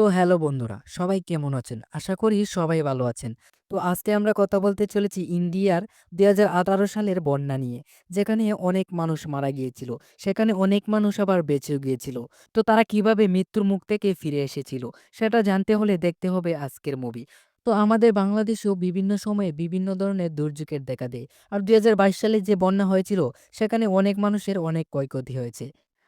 তো হ্যালো বন্ধুরা, সবাই কেমন আছেন? আশা করি সবাই ভালো আছেন। তো আজকে আমরা কথা বলতে চলেছি ইন্ডিয়ার দুই সালের বন্যা নিয়ে, যেখানে অনেক মানুষ মারা গিয়েছিল। সেখানে অনেক মানুষ আবার বেঁচেও গিয়েছিল। তো তারা কীভাবে মৃত্যুর মুখ থেকে ফিরে এসেছিল, সেটা জানতে হলে দেখতে হবে আজকের মুভি তো আমাদের বাংলাদেশেও বিভিন্ন সময়ে বিভিন্ন ধরনের দুর্যোগের দেখা দেয়। আর দুই হাজার বাইশ সালে যে বন্যা হয়েছিল, সেখানে অনেক মানুষের অনেক ক্ষয়ক্ষতি হয়েছে।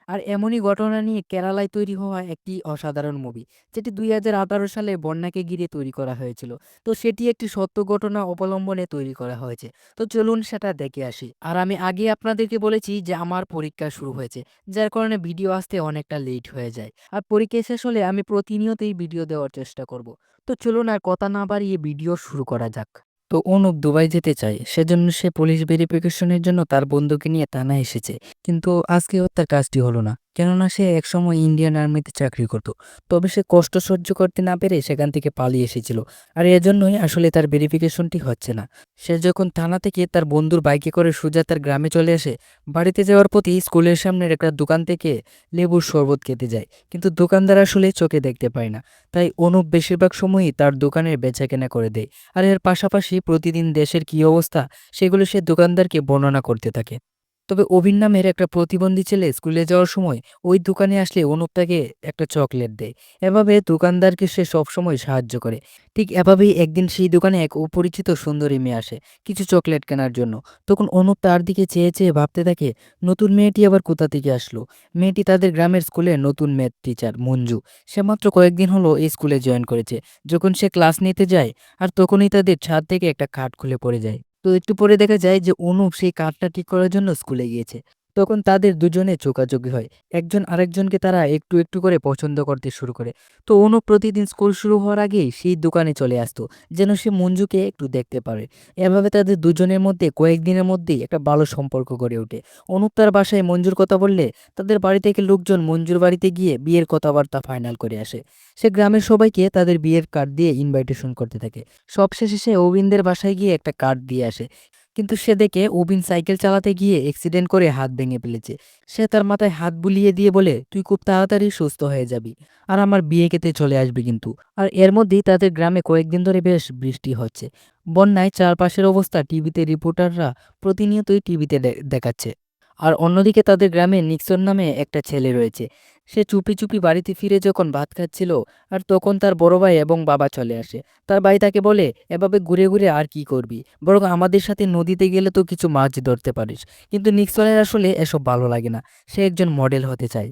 আর এমনই ঘটনা নিয়ে কেরালায় তৈরি হওয়া একটি অসাধারণ মুভি যেটি দুই হাজার আঠারো সালে বন্যাকে ঘিরে তৈরি করা হয়েছিল। তো সেটি একটি সত্য ঘটনা অবলম্বনে তৈরি করা হয়েছে। তো চলুন সেটা দেখে আসি। আর আমি আগে আপনাদেরকে বলেছি যে আমার পরীক্ষা শুরু হয়েছে, যার কারণে ভিডিও আসতে অনেকটা লেট হয়ে যায়। আর পরীক্ষা শেষ হলে আমি প্রতিনিয়তই ভিডিও দেওয়ার চেষ্টা করব। তো চলুন আর কথা না বাড়িয়ে ভিডিও শুরু করা যাক। তো অনুপ দুবাই যেতে চায়। সেজন্য সে পুলিশ ভেরিফিকেশনের জন্য তার বন্ধুকে নিয়ে থানায় এসেছে। কিন্তু আজকে তার কাজটি হলো না। কেননা সে একসময় ইন্ডিয়ান আর্মিতে চাকরি করত। তবে সে কষ্ট সহ্য করতে না পেরে সেখান থেকে পালিয়ে এসেছিল। আর এজন্যই আসলে তার ভেরিফিকেশনটি হচ্ছে না। সে যখন থানা থেকে তার বন্ধুর বাইকে করে সোজা তার গ্রামে চলে আসে, বাড়িতে যাওয়ার প্রতি স্কুলের সামনের একটা দোকান থেকে লেবুর শরবত খেতে যায়। কিন্তু দোকানদার আসলে চোখে দেখতে পায় না। তাই অনুপ বেশিরভাগ সময়ই তার দোকানের বেচা কেনা করে দেয়। আর এর পাশাপাশি প্রতিদিন দেশের কী অবস্থা, সেগুলো সে দোকানদারকে বর্ণনা করতে থাকে। তবে অভিন নামের একটা প্রতিবন্ধী ছেলে স্কুলে যাওয়ার সময় ওই দোকানে আসলে অনুপ তাকে একটা চকলেট দেয়। এভাবে দোকানদারকে সে সবসময় সাহায্য করে। ঠিক এভাবেই একদিন সেই দোকানে এক অপরিচিত সুন্দরী মেয়ে আসে কিছু চকলেট কেনার জন্য। তখন অনুপ তার দিকে চেয়ে চেয়ে ভাবতে থাকে, নতুন মেয়েটি আবার কোথা থেকে আসলো? মেয়েটি তাদের গ্রামের স্কুলে নতুন ম্যাথ টিচার, মঞ্জু। সে মাত্র কয়েকদিন হলো এই স্কুলে জয়েন করেছে। যখন সে ক্লাস নিতে যায় আর তখনই তাদের ছাদ থেকে একটা খাট খুলে পড়ে যায়। তো একটু পরে দেখা যায় যে অনুপ সেই কাঠটা ঠিক করার জন্য স্কুলে গিয়েছে। তখন তাদের দুজনে চোকাচোকি হয়। একজন আরেকজনকে তারা একটু একটু করে পছন্দ করতে শুরু করে। তো অনু প্রতিদিন স্কুল শুরু হওয়ার আগেই সেই দোকানে চলে আসতো, যেন সে মঞ্জুকে একটু দেখতে পারে। এভাবে তাদের দুজনের মধ্যে কয়েকদিনের মধ্যেই একটা ভালো সম্পর্ক গড়ে ওঠে। অনুপ তার বাসায় মঞ্জুর কথা বললে তাদের বাড়ি থেকে লোকজন মঞ্জুর বাড়িতে গিয়ে বিয়ের কথাবার্তা ফাইনাল করে আসে। সে গ্রামের সবাইকে তাদের বিয়ের কার্ড দিয়ে ইনভাইটেশন করতে থাকে। সবশেষে সে অবিনদের বাসায় গিয়ে একটা কার্ড দিয়ে আসে। কিন্তু সে দেখে অবিন সাইকেল চালাতে গিয়ে অ্যাক্সিডেন্ট করে হাত ভেঙে ফেলেছে। সে তার মাথায় হাত বুলিয়ে দিয়ে বলে, তুই খুব তাড়াতাড়ি সুস্থ হয়ে যাবি আর আমার বিয়ে খেতে চলে আসবি কিন্তু। আর এর মধ্যেই তাদের গ্রামে কয়েকদিন ধরে বেশ বৃষ্টি হচ্ছে। বন্যায় চারপাশের অবস্থা টিভিতে রিপোর্টাররা প্রতিনিয়তই টিভিতে দেখাচ্ছে। আর অন্যদিকে তাদের গ্রামে নিক্সন নামে একটা ছেলে রয়েছে। সে চুপি চুপি বাড়িতে ফিরে যখন ভাত খাচ্ছিল আর তখন তার বড় ভাই এবং বাবা চলে আসে। তার ভাই তাকে বলে, এভাবে ঘুরে ঘুরে আর কি করবি? বরং আমাদের সাথে নদীতে গেলে তো কিছু মাছ ধরতে পারিস। কিন্তু নিক্সনের আসলে এসব ভালো লাগে না। সে একজন মডেল হতে চায়।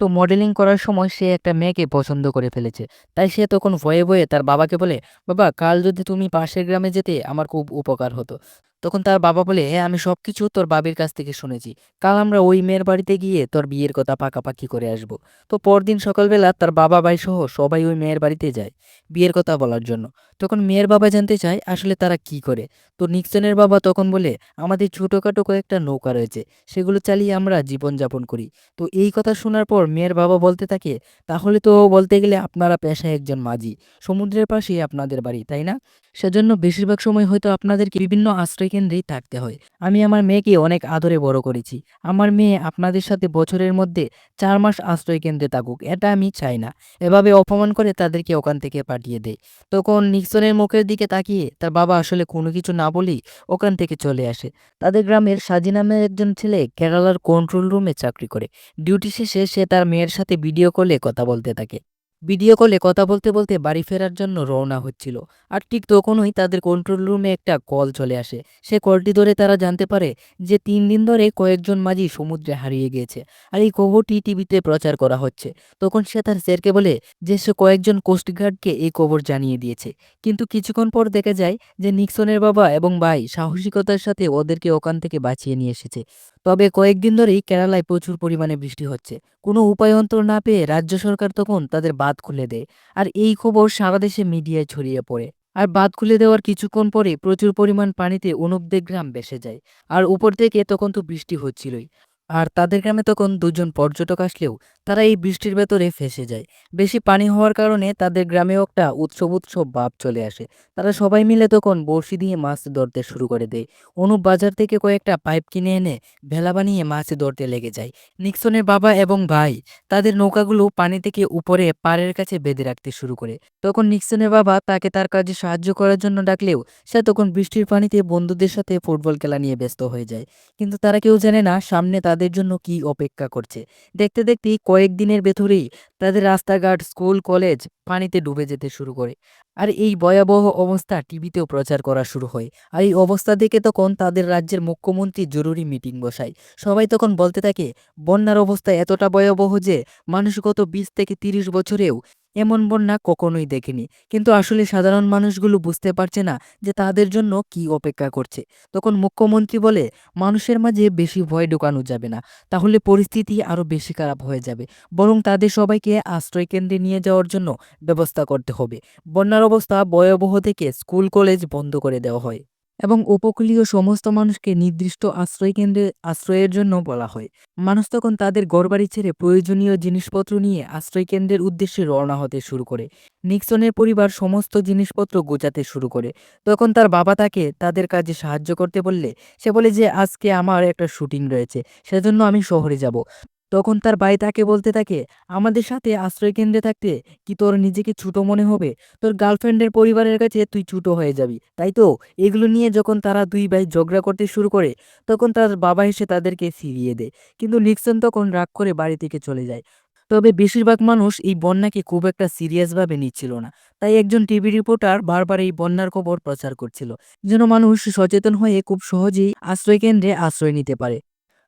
তো মডেলিং করার সময় সে একটা মেয়েকে পছন্দ করে ফেলেছে। তাই সে তখন ভয়ে ভয়ে তার বাবাকে বলে, বাবা, কাল যদি তুমি পাশের গ্রামে যেতে, আমার খুব উপকার হতো। তখন তার বাবা বলে হ্যাঁ আমি সব কিছু তোর বাবির কাছ থেকে শুনেছি। কাল আমরা ওই মেয়ের বাড়িতে গিয়ে তোর বিয়ের কথা পাকাপাকি করে আসব। তো পরদিন সকালবেলা তার বাবা, ভাই সহ সবাই ওই মেয়ের বাড়িতে যায় বিয়ের কথা বলার জন্য। তখন মেয়ের বাবা জানতে চায়, আসলে তারা কি করে? তো নিক্সনের বাবা তখন বলে, আমাদের ছোটোখাটো কয়েকটা নৌকা রয়েছে। সেগুলো চালিয়ে আমরা জীবনযাপন করি। তো এই কথা শোনার পর মেয়ের বাবা বলতে থাকে, তাহলে তো বলতে গেলে আপনারা পেশায় একজন মাঝি। সমুদ্রের পাশেই আপনাদের বাড়ি, তাই না? সেজন্য বেশিরভাগ সময় হয়তো আপনাদেরকে বিভিন্ন আশ্রয়কেন্দ্রেই থাকতে হয়। আমি আমার মেয়েকে অনেক আদরে বড় করেছি। আমার মেয়ে আপনাদের সাথে বছরের মধ্যে চার মাস আশ্রয় কেন্দ্রে থাকুক, এটা আমি চাই না। এভাবে অপমান করে তাদেরকে ওখান থেকে পাঠিয়ে দেয়। তখন নিক্সনের মুখের দিকে তাকিয়ে তার বাবা আসলে কোনো কিছু না বলেই ওখান থেকে চলে আসে। তাদের গ্রামের সাজি নামের একজন ছেলে কেরালার কন্ট্রোল রুমে চাকরি করে। ডিউটি শেষে সে তার মেয়ের সাথে ভিডিও কলে কথা বলতে থাকে। ভিডিও কলে কথা বলতে বলতে বাড়ি ফেরার জন্য রওনা হচ্ছিল। আর ঠিক তখনই তাদের কন্ট্রোল রুমে একটা কল চলে আসে। সে কলটি ধরে তারা জানতে পারে যে তিন দিন ধরে কয়েকজন মাঝি সমুদ্রে হারিয়ে গিয়েছে আর এই খবরটি টিভিতে প্রচার করা হচ্ছে। তখন সে তার স্যারকে বলে যে সে কয়েকজন কোস্টগার্ডকে এই খবর জানিয়ে দিয়েছে। কিন্তু কিছুক্ষণ পর দেখা যায় যে নিক্সনের বাবা এবং ভাই সাহসিকতার সাথে ওদেরকে ওখান থেকে বাঁচিয়ে নিয়ে এসেছে। তবে কয়েকদিন ধরেই কেরালায় প্রচুর পরিমাণে বৃষ্টি হচ্ছে। কোনো উপায় অন্তর না পেয়ে রাজ্য সরকার তখন তাদের বাদ খুলে দেয় আর এই খবর সারা দেশে মিডিয়ায় ছড়িয়ে পড়ে। আর বাঁধ খুলে দেওয়ার কিছুক্ষণ পরে প্রচুর পরিমাণ পানিতে অনুপদে গ্রাম ভেসে যায়। আর উপর থেকে তখন তো বৃষ্টি হচ্ছিলই। আর তাদের গ্রামে তখন দুজন পর্যটক আসলেও তারা এই বৃষ্টির ভেতরে ফেসে যায়। বেশি পানি হওয়ার কারণে তাদের গ্রামেও একটা উৎসব উৎসব ভাব চলে আসে। তারা সবাই মিলে তখন বড়শি দিয়ে মাছ ধরতে শুরু করে দেয়। অনুপ বাজার থেকে কয়েকটা পাইপ কিনে এনে ভেলা বানিয়ে মাছ ধরতে লেগে যায়। নিক্সনের বাবা এবং ভাই তাদের নৌকাগুলো পানি থেকে উপরে পাড়ের কাছে বেঁধে রাখতে শুরু করে। তখন নিক্সনের বাবা তাকে তার কাজে সাহায্য করার জন্য ডাকলেও সে তখন বৃষ্টির পানিতে বন্ধুদের সাথে ফুটবল খেলা নিয়ে ব্যস্ত হয়ে যায়। কিন্তু তারা কেউ জানে না সামনে তাদের জন্য কি অপেক্ষা করছে? দেখতে দেখতেই কয়েকদিনের ভেতরেই তাদের রাস্তাঘাট, স্কুল, কলেজ পানিতে ডুবে যেতে শুরু করে। আর এই ভয়াবহ অবস্থা টিভিতেও প্রচার করা শুরু হয়। আর এই অবস্থা দেখে তখন তাদের রাজ্যের মুখ্যমন্ত্রী জরুরি মিটিং বসায়। সবাই তখন বলতে থাকে, বন্যার অবস্থা এতটা ভয়াবহ যে মানুষ গত বিশ থেকে তিরিশ বছরেও এমন বন্যা কখনোই দেখেনি। কিন্তু আসলে সাধারণ মানুষগুলো বুঝতে পারছে না যে তাদের জন্য কি অপেক্ষা করছে। তখন মুখ্যমন্ত্রী বলে, মানুষের মাঝে বেশি ভয় ঢোকানো যাবে না। তাহলে পরিস্থিতি আরও বেশি খারাপ হয়ে যাবে। বরং তাদের সবাইকে আশ্রয় কেন্দ্রে নিয়ে যাওয়ার জন্য ব্যবস্থা করতে হবে। বন্যার অবস্থা ভয়াবহ থেকে স্কুল, কলেজ বন্ধ করে দেওয়া হয়। এবং উপকূলীয় সমস্ত মানুষকে নির্দিষ্ট আশ্রয় কেন্দ্রে, আশ্রয়ের জন্য বলা হয়। মানুষ তখন তাদের ঘরবাড়ি ছেড়ে প্রয়োজনীয় জিনিসপত্র নিয়ে আশ্রয় কেন্দ্রের উদ্দেশ্যে রওনা হতে শুরু করে। নিক্সনের পরিবার সমস্ত জিনিসপত্র গোছাতে শুরু করে। তখন তার বাবা তাকে তাদের কাজে সাহায্য করতে বললে, সে বলে যে, আজকে আমার একটা শুটিং রয়েছে, সেজন্য আমি শহরে যাব। তখন তার ভাই তাকে বলতে থাকে, আমাদের সাথে আশ্রয় কেন্দ্রে থাকতে কি তোর নিজেকে ছোট মনে হবে? তোর গার্লফ্রেন্ডের পরিবারের কাছে তুই ছোট হয়ে যাবি, তাই তো? এগুলো নিয়ে যখন তারা দুই ভাই ঝগড়া করতে শুরু করে, তখন তার বাবা এসে তাদেরকে ফিরিয়ে দেয়। কিন্তু নিক্সন তখন রাগ করে বাড়ি থেকে চলে যায়। তবে বেশিরভাগ মানুষ এই বন্যাকে খুব একটা সিরিয়াসভাবে নিচ্ছিল না। তাই একজন টিভি রিপোর্টার বারবার এই বন্যার খবর প্রচার করছিল, যেন মানুষ সচেতন হয়ে খুব সহজেই আশ্রয় কেন্দ্রে আশ্রয় নিতে পারে।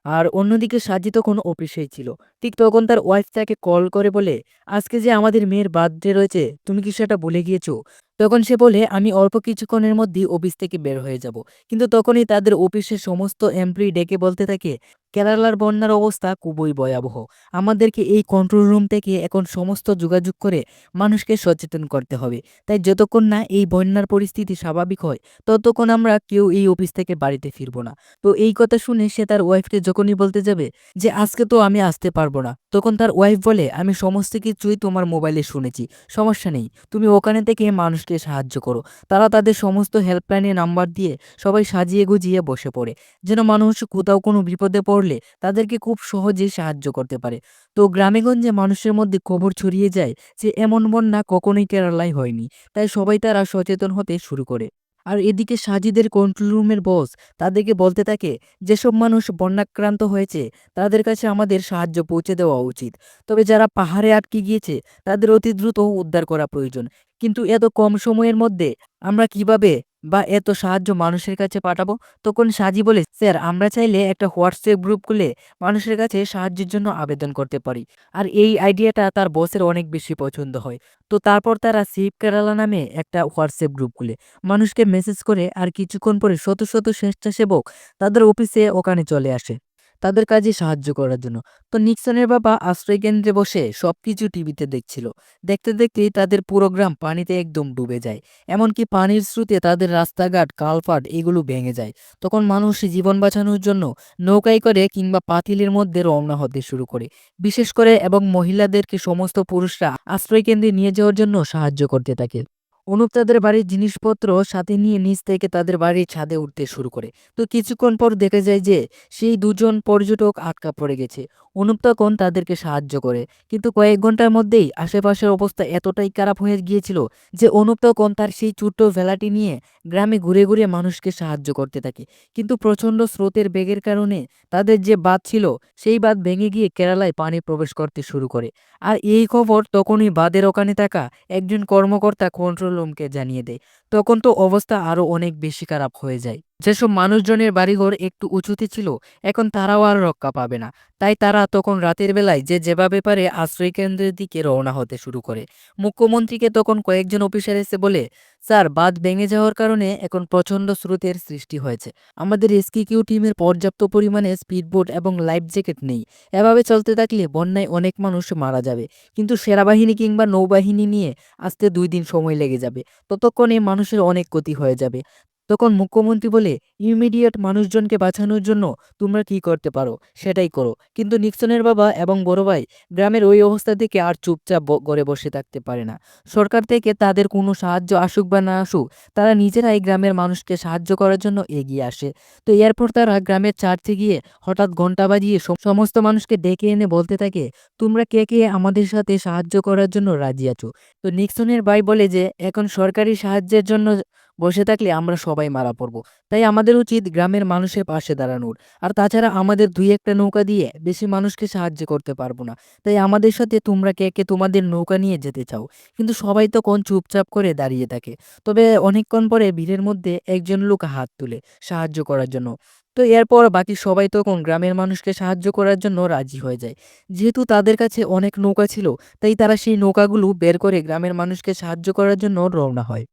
আর অন্যদিকে সাজি তখন অফিসেই ছিল। ঠিক তখন তার ওয়াইফ তাকে কল করে বলে, আজকে যে আমাদের মেয়ের বার্থডে রয়েছে, তুমি কি সেটা বলে গিয়েছো? তখন সে বলে, আমি অল্প কিছুক্ষণের মধ্যেই অফিস থেকে বের হয়ে যাব। কিন্তু তখনই তাদের অফিসের সমস্ত এমপ্লয়ি ডেকে বলতে থাকে, কেরালার বন্যার অবস্থা খুবই ভয়াবহ। আমাদেরকে এই কন্ট্রোল রুম থেকে এখন সমস্ত যোগাযোগ করে মানুষকে সচেতন করতে হবে। তাই যতক্ষণ না এই বন্যার পরিস্থিতি স্বাভাবিক হয়, ততক্ষণ আমরা কেউ এই অফিস থেকে বাড়িতে ফিরবো না। তো এই কথা শুনে সে তার ওয়াইফকে যখনই বলতে যাবে যে, আজকে তো আমি আসতে পারব না। তখন তার ওয়াইফ বলে, আমি সমস্ত কিছুই তোমার মোবাইলে শুনেছি। সমস্যা নেই। তুমি ওখানে থেকে মানুষকে সাহায্য করো। তারা তাদের সমস্ত হেল্পলাইনের নাম্বার দিয়ে সবাই সাজিয়ে গুজিয়ে বসে পড়ে। যেন মানুষ কোথাও কোনো বিপদে পড়লে তাদেরকে খুব সহজেই সাহায্য করতে পারে। তো গ্রামেগঞ্জে মানুষের মধ্যে খবর ছড়িয়ে যায় যে, এমন বন্যা কখনোই কেরালায় হয়নি। তাই সবাই তারা সচেতন হতে শুরু করে। আর এদিকে সাজিদের কন্ট্রোল রুমের বস তাদেরকে বলতে থাকে, যেসব মানুষ বন্যাক্রান্ত হয়েছে, তাদের কাছে আমাদের সাহায্য পৌঁছে দেওয়া উচিত। তবে যারা পাহাড়ে আটকে গিয়েছে, তাদের অতি দ্রুত উদ্ধার করা প্রয়োজন। কিন্তু এত কম সময়ের মধ্যে আমরা কীভাবে বা এত সাহায্য মানুষের কাছে পাঠাবো? তখন সাজি বলে, স্যার, আমরা চাইলে একটা হোয়াটসঅ্যাপ গ্রুপ খুলে মানুষের কাছে সাহায্যের জন্য আবেদন করতে পারি। আর এই আইডিয়াটা তার বসের অনেক বেশি পছন্দ হয়। তো তারপর তারা সিপ কেরালা নামে একটা হোয়াটসঅ্যাপ গ্রুপ খুলে। মানুষকে মেসেজ করে আর কিছুক্ষণ পরে শত শত স্বেচ্ছাসেবক তাদের অফিসে ওখানে চলে আসে। তাদের কাজে সাহায্য করার জন্য। তো নিক্সনের বাবা আশ্রয় কেন্দ্রে বসে সবকিছু টিভিতে দেখছিল। দেখতে দেখতেই তাদের পুরো গ্রাম পানিতে একদম ডুবে যায়। এমনকি পানির স্রোতে তাদের রাস্তাঘাট কালপাট এগুলো ভেঙে যায়। তখন মানুষ জীবন বাঁচানোর জন্য নৌকায় করে কিংবা পাতিলের মধ্যে রওনা হতে শুরু করে। বিশেষ করে এবং মহিলাদেরকে সমস্ত পুরুষরা আশ্রয় কেন্দ্রে নিয়ে যাওয়ার জন্য সাহায্য করতে থাকে। অনুপ তাদের বাড়ির জিনিসপত্র সাথে নিয়ে নিচ থেকে তাদের বাড়ির ছাদে উঠতে শুরু করে। তো কিছুক্ষণ পর দেখা যায় যে, সেই দুজন পর্যটক আটকা পড়ে গেছে। অনুপ তখন তাদেরকে সাহায্য করে। কিন্তু কয়েক ঘণ্টার মধ্যেই আশেপাশের অবস্থা এতটাই খারাপ হয়ে গিয়েছিল যে, অনুপ তখন তার সেই ছোট্ট ভেলাটি নিয়ে গ্রামে ঘুরে ঘুরে মানুষকে সাহায্য করতে থাকে। কিন্তু প্রচণ্ড স্রোতের বেগের কারণে তাদের যে বাঁধ ছিল, সেই বাঁধ ভেঙে গিয়ে কেরালায় পানি প্রবেশ করতে শুরু করে। আর এই খবর তখনই বাঁধের ওখানে থাকা একজন কর্মকর্তা কন্ট্রোল রুমকে জানিয়ে দেয় তখন তো অবস্থা আরও অনেক বেশি খারাপ হয়ে যায়। যেসব মানুষজনের বাড়িঘর একটু উঁচুতে ছিল, এখন তারাও আর রক্ষা পাবে না। তাই তারা তখন রাতের বেলায় যে যেভাবে পারে আশ্রয় কেন্দ্রের দিকে রওনা হতে শুরু করে। মুখ্যমন্ত্রীকে তখন কয়েকজন অফিসার এসে বলে, স্যার, বাঁধ ভেঙে যাওয়ার কারণে এখন প্রচণ্ড স্রোতের সৃষ্টি হয়েছে। আমাদের এসকিকিউ টিমের পর্যাপ্ত পরিমাণে স্পিডবোট এবং লাইফ জ্যাকেট নেই। এভাবে চলতে থাকলে বন্যায় অনেক মানুষ মারা যাবে। কিন্তু সেনাবাহিনী কিংবা নৌবাহিনী নিয়ে আসতে দুই দিন সময় লেগে যাবে। ততক্ষণে মানুষের অনেক ক্ষতি হয়ে যাবে। তখন মুখ্যমন্ত্রী বলে, ইমিডিয়েট মানুষজনকে বাঁচানোর জন্য তোমরা কি করতে পারো, সেটাই করো। কিন্তু নিক্সনের বাবা এবং বড় ভাই গ্রামের ওই অবস্থা থেকে আর চুপচাপ ঘরে বসে থাকতে পারে না। সরকার থেকে তাদের কোনো সাহায্য আসুক বা না আসুক, তারা নিজেরাই গ্রামের মানুষকে সাহায্য করার জন্য এগিয়ে আসে। তো এরপর তারা গ্রামের চার্চে গিয়ে হঠাৎ ঘণ্টা বাজিয়ে সম- সমস্ত মানুষকে ডেকে এনে বলতে থাকে, তোমরা কে কে আমাদের সাথে সাহায্য করার জন্য রাজি আছো? তো নিক্সনের ভাই বলে যে, এখন সরকারি সাহায্যের জন্য বসে থাকলে আমরা সবাই মারা পড়ব। তাই আমাদের উচিত গ্রামের মানুষের পাশে দাঁড়ানোর। আর তাছাড়া আমাদের দুই একটা নৌকা দিয়ে বেশি মানুষকে সাহায্য করতে পারব না। তাই আমাদের সাথে তোমরা কে কে তোমাদের নৌকা নিয়ে যেতে চাও? কিন্তু সবাই তখন চুপচাপ করে দাঁড়িয়ে থাকে। তবে অনেকক্ষণ পরে ভিড়ের মধ্যে একজন লোক হাত তুলে সাহায্য করার জন্য। তো এরপর বাকি সবাই তখন গ্রামের মানুষকে সাহায্য করার জন্য রাজি হয়ে যায়। যেহেতু তাদের কাছে অনেক নৌকা ছিল, তাই তারা সেই নৌকাগুলো বের করে গ্রামের মানুষকে সাহায্য করার জন্য রওনা হয়।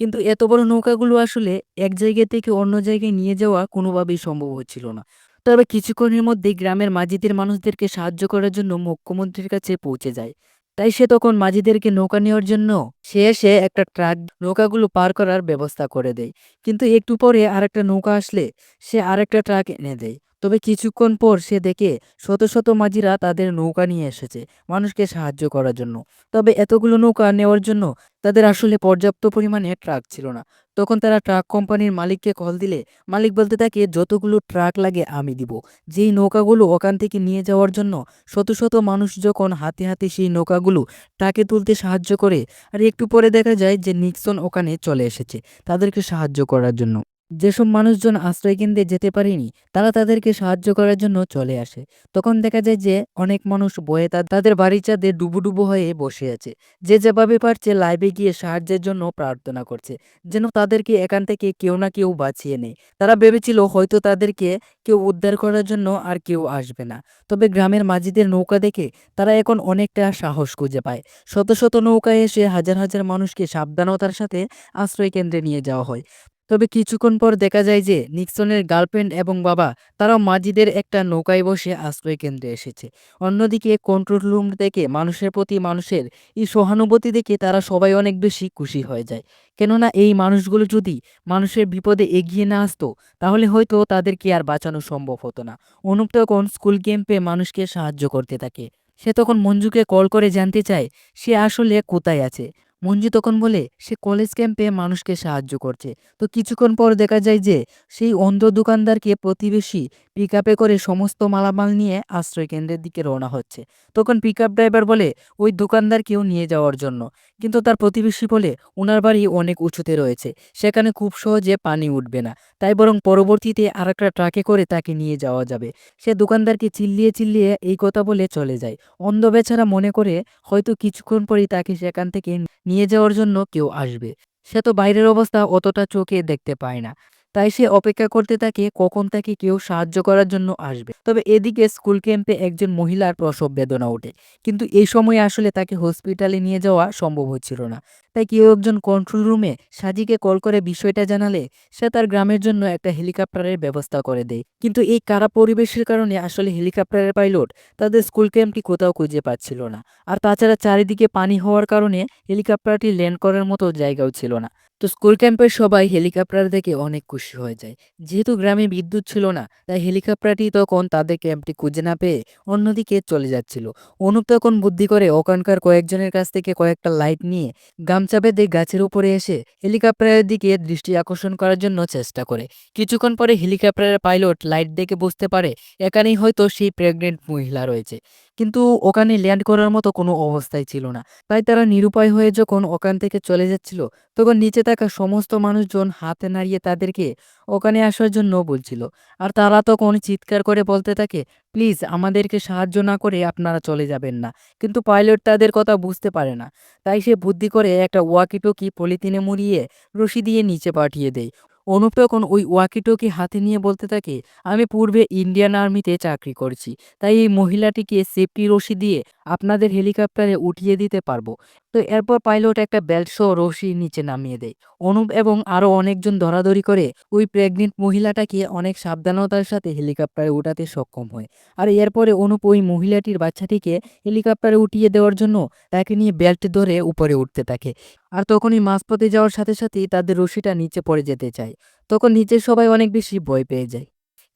কিন্তু এত বড় নৌকাগুলো আসলে এক জায়গা থেকে অন্য জায়গায় নিয়ে যাওয়া কোনোভাবেই সম্ভব হচ্ছিল না। তবে কিছুক্ষণের মধ্যেই গ্রামের মাঝিদের মানুষদেরকে সাহায্য করার জন্য মুখ্যমন্ত্রীর কাছে পৌঁছে যায়। তাই সে তখন মাঝিদেরকে নৌকা নেওয়ার জন্য সে এসে একটা ট্রাক, নৌকাগুলো পার করার ব্যবস্থা করে দেয়। কিন্তু একটু পরে আরেকটা নৌকা আসলে সে আরেকটা ট্রাক এনে দেয়। তবে কিছুক্ষণ পর সে দেখে শত শত মাঝিরা তাদের নৌকা নিয়ে এসেছে মানুষকে সাহায্য করার জন্য। তবে এতগুলো নৌকা নেওয়ার জন্য তাদের আসলে পর্যাপ্ত পরিমাণে ট্রাক ছিল না। তখন তারা ট্রাক কোম্পানির মালিককে কল দিলে, মালিক বলতে থাকে, যতগুলো ট্রাক লাগে আমি দিব। যেই নৌকাগুলো ওখান থেকে নিয়ে যাওয়ার জন্য শত শত মানুষ যখন হাতে হাতে সেই নৌকাগুলো ট্রাকে তুলতে সাহায্য করে, আর একটু পরে দেখা যায় যে নিক্সন ওখানে চলে এসেছে তাদেরকে সাহায্য করার জন্য। যেসব মানুষজন আশ্রয় কেন্দ্রে যেতে পারেনি, তারা তাদেরকে সাহায্য করার জন্য চলে আসে। তখন দেখা যায় যে, অনেক মানুষ বয়ে তাদের বাড়ির চাঁদে ডুবুডুবু হয়ে বসে আছে। যে যেভাবে পারছে লাইভে গিয়ে সাহায্যের জন্য প্রার্থনা করছে, যেন তাদেরকে এখান থেকে কেউ না কেউ বাঁচিয়ে নেয়। তারা ভেবেছিল হয়তো তাদেরকে কেউ উদ্ধার করার জন্য আর কেউ আসবে না। তবে গ্রামের মাঝিদের নৌকা দেখে তারা এখন অনেকটা সাহস খুঁজে পায়। শত শত নৌকায় এসে হাজার হাজার মানুষকে সাবধানতার সাথে আশ্রয় কেন্দ্রে নিয়ে যাওয়া হয়। তবে কিছুক্ষণ পর দেখা যায় যে নিক্সনের গার্লফ্রেন্ড এবং বাবা, তারাও মাজিদের একটা নৌকায় বসে আশ্রয় কেন্দ্রে এসেছে। অন্যদিকে কন্ট্রোল রুম থেকে মানুষের প্রতি মানুষের এই সহানুভূতি দেখে তারা সবাই অনেক বেশি খুশি হয়ে যায়। কেননা এই মানুষগুলো যদি মানুষের বিপদে এগিয়ে না আসতো, তাহলে হয়তো তাদেরকে আর বাঁচানো সম্ভব হতো না। অনুপ তখন স্কুল ক্যাম্পে মানুষকে সাহায্য করতে থাকে। সে তখন মঞ্জুকে কল করে জানতে চায়, সে আসলে কোথায় আছে। মঞ্জু তখন বলে, সে কলেজ ক্যাম্পে মানুষকে সাহায্য করছে। তো কিছুক্ষণ পর দেখা যায় যে, সেই অন্ধ দোকানদারকে প্রতিবেশী পিক করে সমস্ত মালামাল নিয়ে আশ্রয় কেন্দ্রের দিকে রওনা হচ্ছে। তখন পিক ড্রাইভার বলে, ওই দোকানদারকেও নিয়ে যাওয়ার জন্য। কিন্তু তার প্রতিবেশী বলে, ওনার বাড়ি অনেক উঁচুতে রয়েছে। সেখানে খুব সহজে পানি উঠবে না। তাই বরং পরবর্তীতে আরেকটা ট্রাকে করে তাকে নিয়ে যাওয়া যাবে। সে দোকানদারকে চিল্লিয়ে চিল্লিয়ে এই কথা বলে চলে যায়। অন্ধ বেচারা মনে করে, হয়তো কিছুক্ষণ পরেই তাকে সেখান থেকে নিয়ে যাওয়ার জন্য কেউ আসবে। সে তো বাইরের অবস্থা অতটা চোখে দেখতে পায় না। তাই সে অপেক্ষা করতে থাকে কখন তাকে কেউ সাহায্য করার জন্য আসবে। তবে এদিকে স্কুল ক্যাম্পে একজন মহিলার প্রসব বেদনা ওঠে। কিন্তু এই সময় আসলে তাকে হসপিটালে নিয়ে যাওয়া সম্ভব হচ্ছিল না। তাই কেউ একজন কন্ট্রোল রুমে সাজিকে কল করে বিষয়টা জানালে সে তার গ্রামের জন্য একটা হেলিকপ্টারের ব্যবস্থা করে দেয়। কিন্তু এই কারা পরিবেশের কারণে আসলে হেলিকপ্টারের পাইলট তাদের স্কুল ক্যাম্পটি কোথাও খুঁজে পাচ্ছিল না। আর তাছাড়া চারিদিকে পানি হওয়ার কারণে হেলিকপ্টারটি ল্যান্ড করার মতো জায়গাও ছিল না। তো স্কুল ক্যাম্পের সবাই হেলিকপ্টার দেখে অনেক খুশি হয়ে যায়। যেহেতু গ্রামে বিদ্যুৎ ছিল না, তাই হেলিকপ্টারটি তখন তাদের ক্যাম্পটি খুঁজে না পেয়ে অন্যদিকে চলে যাচ্ছিল। অনুপ তখন বুদ্ধি করে ওখানকার কয়েকজনের কাছ থেকে কয়েকটা লাইট নিয়ে গামছা বেঁধে গাছের উপরে এসে হেলিকপ্টারের দিকে দৃষ্টি আকর্ষণ করার জন্য চেষ্টা করে। কিছুক্ষণ পরে হেলিকপ্টারের পাইলট লাইট দেখে বুঝতে পারে এখানেই হয়তো সেই প্রেগনেন্ট মহিলা রয়েছে। কিন্তু ওখানে ল্যান্ড করার মতো কোনো অবস্থাই ছিল না। তাই তারা নিরুপায় হয়ে যখন ওখান থেকে চলে যাচ্ছিল, তখন নিচে থাকা সমস্ত মানুষজন হাতে নাড়িয়ে তাদেরকে ওখানে আসার জন্য বলছিল। আর তারা তখন চিৎকার করে বলতে থাকে, প্লিজ, আমাদেরকে সাহায্য না করে আপনারা চলে যাবেন না। কিন্তু পাইলট তাদের কথা বুঝতে পারে না। তাই সে বুদ্ধি করে একটা ওয়াকিটকি পলিথিনে মুড়িয়ে রশি দিয়ে নিচে পাঠিয়ে দেয়। অনুপ তখন ওই ওয়াকিটকি হাতে নিয়ে বলতে থাকে, আমি পূর্বে ইন্ডিয়ান আর্মিতে চাকরি করছি, তাই এই মহিলাটিকে সেফটি রশি দিয়ে আপনাদের হেলিকপ্টারে উঠিয়ে দিতে পারব। তো এরপর পাইলট একটা বেল্ট সহ রশি নিচে নামিয়ে দেয়। অনুপ এবং আরও অনেকজন ধরাধরি করে ওই প্রেগনেন্ট মহিলাটাকে অনেক সাবধানতার সাথে হেলিকপ্টারে উঠাতে সক্ষম হয়। আর এরপরে অনুপ ওই মহিলাটির বাচ্চাটিকে হেলিকপ্টারে উঠিয়ে দেওয়ার জন্য তাকে নিয়ে বেল্ট ধরে উপরে উঠতে থাকে। আর তখনই মাঝপথে যাওয়ার সাথে সাথেই তাদের রশিটা নিচে পড়ে যেতে চায়। তখন নিচের সবাই অনেক বেশি ভয় পেয়ে যায়।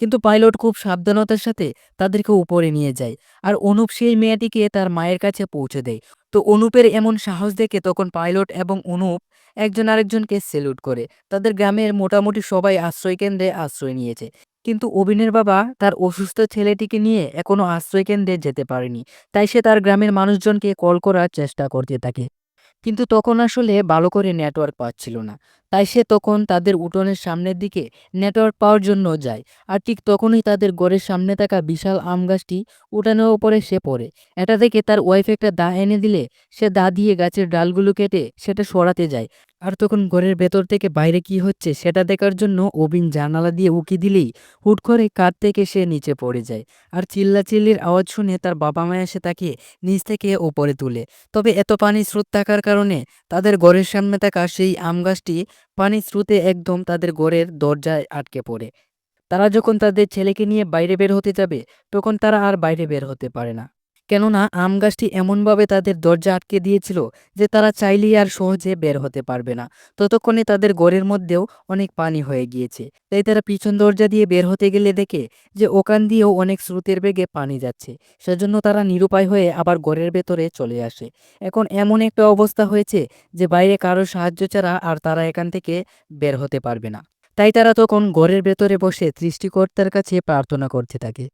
কিন্তু পাইলট খুব সাবধানতার সাথে তাদেরকে উপরে নিয়ে যায়। আর অনুপ সেই মেয়েটিকে তার মায়ের কাছে পৌঁছে দেয়। তো অনুপের এমন সাহস দেখে তখন পাইলট এবং অনুপ একজন আরেকজনকে সেলুট করে। তাদের গ্রামের মোটামুটি সবাই আশ্রয় কেন্দ্রে আশ্রয় নিয়েছে। কিন্তু অবিনের বাবা তার অসুস্থ ছেলেটিকে নিয়ে এখনও আশ্রয় কেন্দ্রে যেতে পারেনি। তাই সে তার গ্রামের মানুষজনকে কল করার চেষ্টা করতে থাকে। কিন্তু তখন আসলে ভালো করে নেটওয়ার্ক পাচ্ছিল না। তাই সে তখন তাদের উঠোনের সামনের দিকে নেটওয়ার্ক পাওয়ার জন্য যায়। আর ঠিক তখনই তাদের ঘরের সামনে থাকা বিশাল আম গাছটি উঠানের ওপরে সে পড়ে। এটা দেখে তার ওয়াইফ একটা দা এনে দিলে, সে দা দিয়ে গাছের ডালগুলো কেটে সেটা সরাতে যায়। আর তখন ঘরের ভেতর থেকে বাইরে কি হচ্ছে সেটা দেখার জন্য অবিন জানালা দিয়ে উকি দিলেই হুট করে কাঠ থেকে সে নিচে পড়ে যায়। আর চিল্লাচিল্লির আওয়াজ শুনে তার বাবা মা এসে তাকে নিচ থেকে ওপরে তুলে। তবে এত পানি স্রোত থাকার কারণে তাদের ঘরের সামনে থাকা সেই আম গাছটি পানির স্রোতে একদম তাদের গড়ের দরজায় আটকে পড়ে। তারা যখন তাদের ছেলেকে নিয়ে বাইরে বের হতে যাবে, তখন তারা আর বাইরে বের হতে পারে না। কেননা আম গাছটি এমনভাবে তাদের দরজা আটকে দিয়েছিল যে তারা চাইলেই আর সহজে বের হতে পারবে না। ততক্ষণে তাদের ঘরের মধ্যেও অনেক পানি হয়ে গিয়েছে। তাই তারা পিছন দরজা দিয়ে বের হতে গেলে দেখে যে ওখান দিয়েও অনেক স্রোতের বেগে পানি যাচ্ছে। সেজন্য তারা নিরুপায় হয়ে আবার ঘরের ভেতরে চলে আসে। এখন এমন একটা অবস্থা হয়েছে যে বাইরে কারও সাহায্য ছাড়া আর তারা এখান থেকে বের হতে পারবে না। তাই তারা তখন ঘরের ভেতরে বসে সৃষ্টিকর্তার কাছে প্রার্থনা করতে থাকে।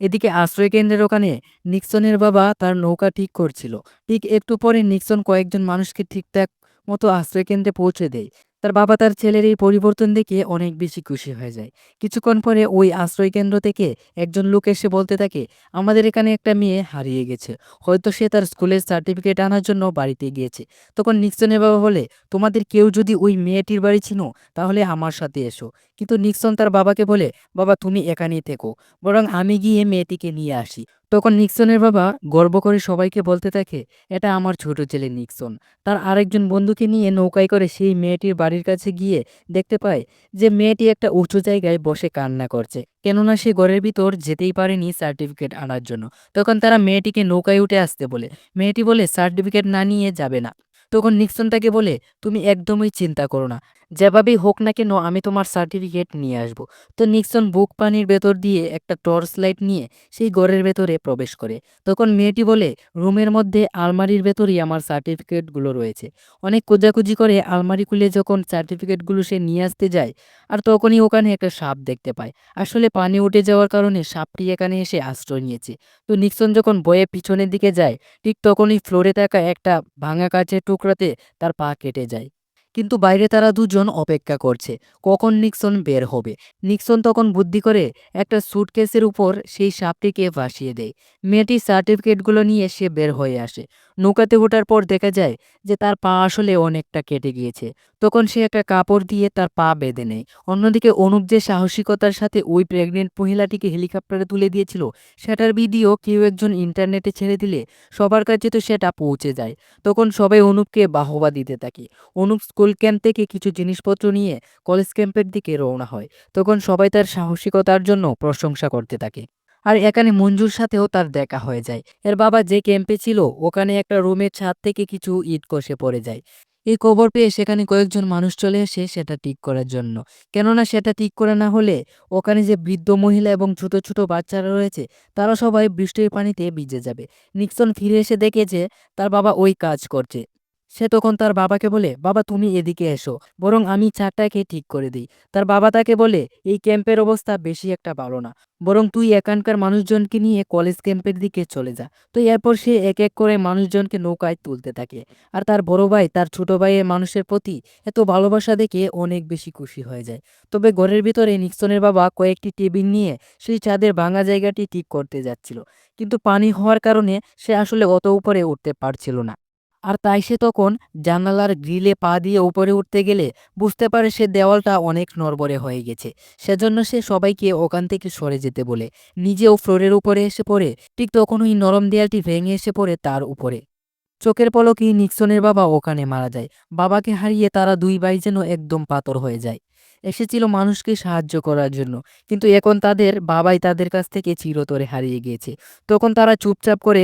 এদিকে আশ্রয়কেন্দ্রের ওখানে নিক্সনের বাবা তার নৌকা ঠিক করছিল। ঠিক একটু পরে নিক্সন কয়েকজন মানুষকে ঠিকঠাক মতো আশ্রয়কেন্দ্রে পৌঁছে দেয়। তার বাবা তার ছেলের এই পরিবর্তন দেখে অনেক বেশি খুশি হয়ে যায়। কিছুক্ষণ পরে ওই আশ্রয় কেন্দ্র থেকে একজন লোক এসে বলতে থাকে, আমাদের এখানে একটা মেয়ে হারিয়ে গেছে। হয়তো সে তার স্কুলের সার্টিফিকেট আনার জন্য বাড়িতে গিয়েছে। তখন নিক্সনের বাবা বলে, তোমাদের কেউ যদি ওই মেয়েটির বাড়ি চিনো, তাহলে আমার সাথে এসো। কিন্তু নিক্সন তার বাবাকে বলে, বাবা, তুমি এখানেই থেকো। বরং আমি গিয়ে মেয়েটিকে নিয়ে আসি। তখন নিক্সনের বাবা গর্ব করে সবাইকে বলতে থাকে, এটা আমার ছোট ছেলে নিক্সন। তার আরেকজন বন্ধুকে নিয়ে নৌকায় করে সেই মেয়েটির বাড়ির কাছে গিয়ে দেখতে পায় যে মেয়েটি একটা উঁচু জায়গায় বসে কান্না করছে। কেননা সে ঘরের ভিতর যেতেই পারেনি সার্টিফিকেট আনার জন্য। তখন তারা মেয়েটিকে নৌকায় উঠে আসতে বলে। মেয়েটি বলে, সার্টিফিকেট না নিয়ে যাবে না। তখন নিক্সন তাকে বলে, তুমি একদমই চিন্তা করো না। যেভাবেই হোক না কেন, আমি তোমার সার্টিফিকেট নিয়ে আসব। তো নিক্সন বুক পানির ভেতর দিয়ে একটা টর্চ লাইট নিয়ে সেই ঘরের ভেতরে প্রবেশ করে। তখন মেয়েটি বলে, রুমের মধ্যে আলমারির ভেতরেই আমার সার্টিফিকেটগুলো রয়েছে। অনেক খোঁজাখুঁজি করে আলমারি খুলে যখন সার্টিফিকেটগুলো সে নিয়ে আসতে যায়, আর তখনই ওখানে একটা সাপ দেখতে পায়। আসলে পানি উঠে যাওয়ার কারণে সাপটি এখানে এসে আশ্রয় নিয়েছে। তো নিক্সন যখন বয়ে পিছনের দিকে যায়, ঠিক তখনই ফ্লোরে থাকা একটা ভাঙা কাচের টুকরাতে তার পা কেটে যায়। কিন্তু বাইরে তারা দুজন অপেক্ষা করছে। কখন নিক্সন বের হবে? নিক্সন তখন বুদ্ধি করে একটা স্যুটকেসের উপর সেই সাপটিকে ভাসিয়ে দেয়। মেয়েটি সার্টিফিকেটগুলো নিয়ে সে বের হয়ে আসে। নৌকাতে ওঠার পর দেখা যায় যে তার পা আসলে অনেকটা কেটে গিয়েছে। তখন সে একটা কাপড় দিয়ে তার পা বেঁধে নেয়। অন্যদিকে অনুপ যে সাহসিকতার সাথে ওই প্রেগনেন্ট মহিলাটিকে হেলিকপ্টারে তুলে দিয়েছিল, সেটার ভিডিও কেউ একজন ইন্টারনেটে ছেড়ে দিলে সবার কাছে তো সেটা পৌঁছে যায়। তখন সবাই অনুপকে বাহবা দিতে থাকে। অনুপ স্কুল ক্যাম্প থেকে কিছু জিনিসপত্র নিয়ে কলেজ ক্যাম্পের দিকে রওনা হয়। তখন সবাই তার সাহসিকতার জন্য প্রশংসা করতে থাকে। আর এখানে মঞ্জুর সাথেও তার দেখা হয়ে যায়। এর বাবা যে ক্যাম্পে ছিল, ওখানে একটা রুমের ছাদ থেকে কিছু ইট কষে পড়ে যায়। এই খবর পেয়ে সেখানে কয়েকজন মানুষ চলে আসে সেটা ঠিক করার জন্য। কেননা সেটা ঠিক করে না হলে ওখানে যে বৃদ্ধ মহিলা এবং ছোট ছোট বাচ্চারা রয়েছে, তারা সবাই বৃষ্টির পানিতে ভিজে যাবে। নিক্সন ফিরে এসে দেখে যে তার বাবা ওই কাজ করছে। সে তখন তার বাবাকে বলে, বাবা, তুমি এদিকে এসো। বরং আমি চারটাকে ঠিক করে দিই। তার বাবা তাকে বলে, এই ক্যাম্পের অবস্থা বেশি একটা ভালো না। বরং তুই এখানকার মানুষজনকে নিয়ে কলেজ ক্যাম্পের দিকে চলে যা। তো এরপর সে এক এক করে মানুষজনকে নৌকায় তুলতে থাকে। আর তার বড় ভাই, তার ছোট ভাইয়ের মানুষের প্রতি এত ভালোবাসা দেখে অনেক বেশি খুশি হয়ে যায়। তবে ঘরের ভিতরে নিক্সনের বাবা কয়েকটি টেবিল নিয়ে সেই চাঁদের ভাঙা জায়গাটি ঠিক করতে যাচ্ছিল। কিন্তু পানি হওয়ার কারণে সে আসলে অত উপরে উঠতে পারছিল না। আর তাই সে তখন জানালার গ্রিলে পা দিয়ে উপরে উঠতে গেলে বুঝতে পারে সে দেওয়ালটা অনেক নড়বড়ে হয়ে গেছে। সেজন্য সে সবাইকে ওখান থেকে সরে যেতে বলে। নিজেও ফ্লোরের উপরে এসে পড়ে, ঠিক তখন ওই নরম দেয়ালটি ভেঙে এসে পড়ে তার উপরে। চোখের পলকই নিক্সনের বাবা ওখানে মারা যায়। বাবাকে হারিয়ে তারা দুই ভাই যেন একদম পাতর হয়ে যায়। এসেছিল মানুষকে সাহায্য করার জন্য, কিন্তু এখন তাদের বাবাই তাদের কাছ থেকে চিরতরে হারিয়ে গিয়েছে। তখন তারা চুপচাপ করে